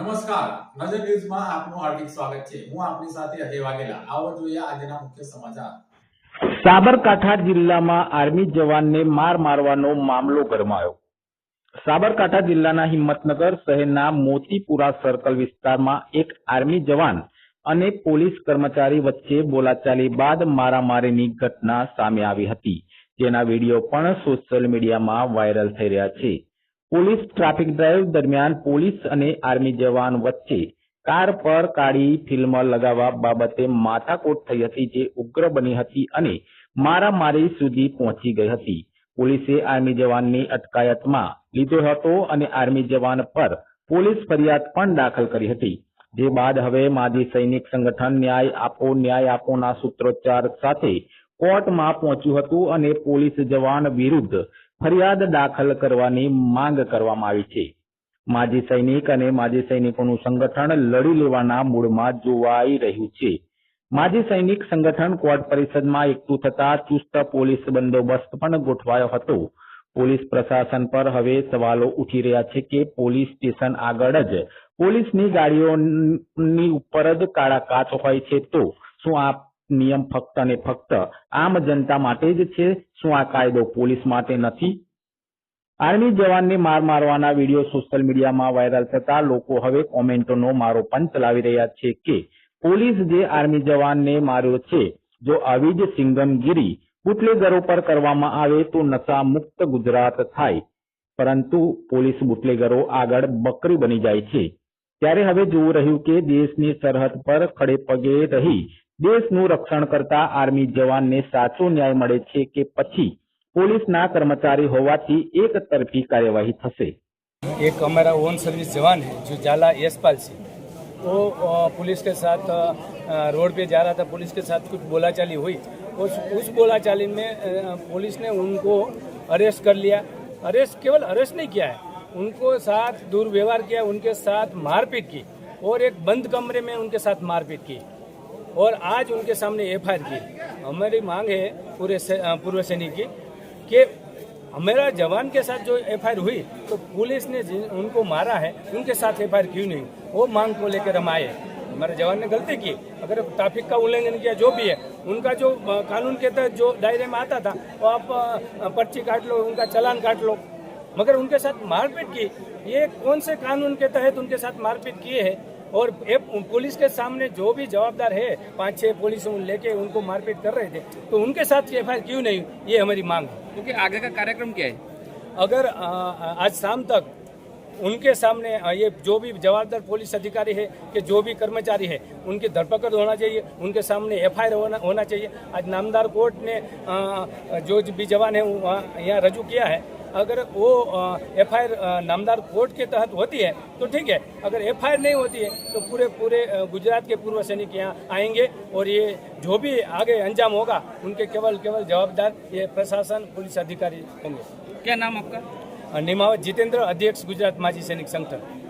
નમસ્કાર. નજર ન્યૂઝમાં આપનું હાર્દિક સ્વાગત છે. હું આપની સાથે અજય વાઘેલા. આવો જોઈએ આજના મુખ્ય સમાચાર. સાબરકાંઠા જિલ્લામાં આર્મી જવાનને માર મારવાનો મામલો ગરમાયો. સાબરકાંઠા જિલ્લાના હિંમતનગર શહેરના મોતીપુરા સર્કલ વિસ્તારમાં એક આર્મી જવાન અને પોલીસ કર્મચારી વચ્ચે બોલાચાલી બાદ મારામારીની ઘટના સામે આવી હતી. જેના વીડિયો પણ સોશિયલ મીડિયામાં વાયરલ થઈ રહ્યા છે. પોલીસ ટ્રાફિક ડ્રાઈવ દરમિયાન પોલીસ અને આર્મી જવાન વચ્ચે કાર પર કાળી ફિલ્મ લગાવવા બાબતે માથાકૂટ થઈ હતી જે ઉગ્ર બની હતી અને મારામારી સુધી પહોંચી ગઈ હતી. પોલીસે આર્મી જવાનની અટકાયતમાં લીધો હતો અને આર્મી જવાન પર પોલીસ ફરિયાદ પણ દાખલ કરી હતી. જે બાદ હવે માજી સૈનિક સંગઠન ન્યાય આપો, ન્યાય આપોના સૂત્રોચ્ચાર સાથે કોર્ટમાં પહોંચ્યું હતું અને પોલીસ જવાન વિરુદ્ધ ફરિયાદ દાખલ કરવાની માંગ કરવામાં આવી છે. માજી સૈનિક અને માજી સૈનિકોનું સંગઠન લડી લેવાના મૂળમાં જોવાઈ રહ્યું છે. માજી સૈનિક સંગઠન કોર્ટ પરિષદમાં એકઠું થતા ચુસ્ત પોલીસ બંદોબસ્ત પણ ગોઠવાયો હતો. પોલીસ પ્રશાસન પર હવે સવાલો ઉઠી રહ્યા છે કે પોલીસ સ્ટેશન આગળ જ પોલીસની ગાડીઓની ઉપર જ કાળા કાચ હોય છે તો શું આ નિયમ ફક્ત ને ફક્ત આમ જનતા માટે જ છે. શું આ કાયદો પોલીસ માટે નથી? આર્મી જવાનને માર મારવાના વીડિયો સોશિયલ મીડિયામાં વાયરલ થતા લોકો હવે કોમેન્ટોનો મારો પણ ચલાવી રહ્યા છે કે પોલીસ જે આર્મી જવાનને માર્યો છે, જો આવી જ સિંગમગીરી બુટલેગરો પર કરવામાં આવે તો નશા મુક્ત ગુજરાત થાય. પરંતુ પોલીસ બુટલેગરો આગળ બકરી બની જાય છે. ત્યારે હવે જોવું રહ્યું કે દેશની સરહદ પર ખડે પગે રહી દેશનું રક્ષણ કરતા આર્મી જવાનને સાચો ન્યાય મળે છે કે પછી પોલીસના કર્મચારી હોવાથી એક તરફી કાર્યવાહી થશે एक हमारा ओन सर्विस जवान है जो जाला यशपाल सिंह वो अ, पुलिस के साथ अ, रोड पे जा रहा था पुलिस के साथ कुछ बोलाचाली हुई उस उस बोलाचाली में अ, पुलिस ने उनको अरेस्ट कर लिया अरेस्ट केवल अरेस्ट नहीं किया है उनको साथ दुर्व्यवहार किया उनके साथ मारपीट की और एक बंद कमरे में उनके साथ मारपीट की और आज उनके सामने एफआईआर की। हमारी मांग है पूरे से, पूर्व सैनिक की कि हमारा जवान के साथ जो एफआईआर हुई तो पुलिस ने उनको मारा है उनके साथ एफआईआर क्यों नहीं? वो मांग को लेकर हम आए। हमारे जवान ने गलती की। अगर ट्रैफ़िक का उल्लंघन किया जो भी है उनका जो कानून के तहत जो दायरे में आता था वो आप पर्ची काट लो उनका चलान काट लो। मगर उनके साथ मारपीट की ये कौन से कानून के तहत उनके साथ मारपीट किए है? और पुलिस के सामने जो भी जवाबदार है पाँच छह पुलिस उन लेके उनको मारपीट कर रहे थे तो उनके साथ एफआईआर क्यों नहीं? ये हमारी मांग है। क्योंकि आगे का कार्यक्रम क्या है? अगर अ, आज शाम तक उनके सामने ये जो भी जवाबदार पुलिस अधिकारी है कि जो भी कर्मचारी है उनकी धरपकड़ होना चाहिए उनके सामने एफआईआर होना होना चाहिए। आज नामदार कोर्ट ने अ, जो भी जवान है यहाँ रजू किया है अगर वो एफ नामदार कोर्ट के तहत होती है तो ठीक है अगर एफ नहीं होती है तो पूरे पूरे अ, गुजरात के पूर्व सैनिक यहाँ आएंगे और ये जो भी आगे अंजाम होगा उनके केवल केवल जवाबदार ये प्रशासन पुलिस अधिकारी होंगे क्या नाम आपका निमावत जितेंद्र अध्यक्ष गुजरात माजी सैनिक संगठन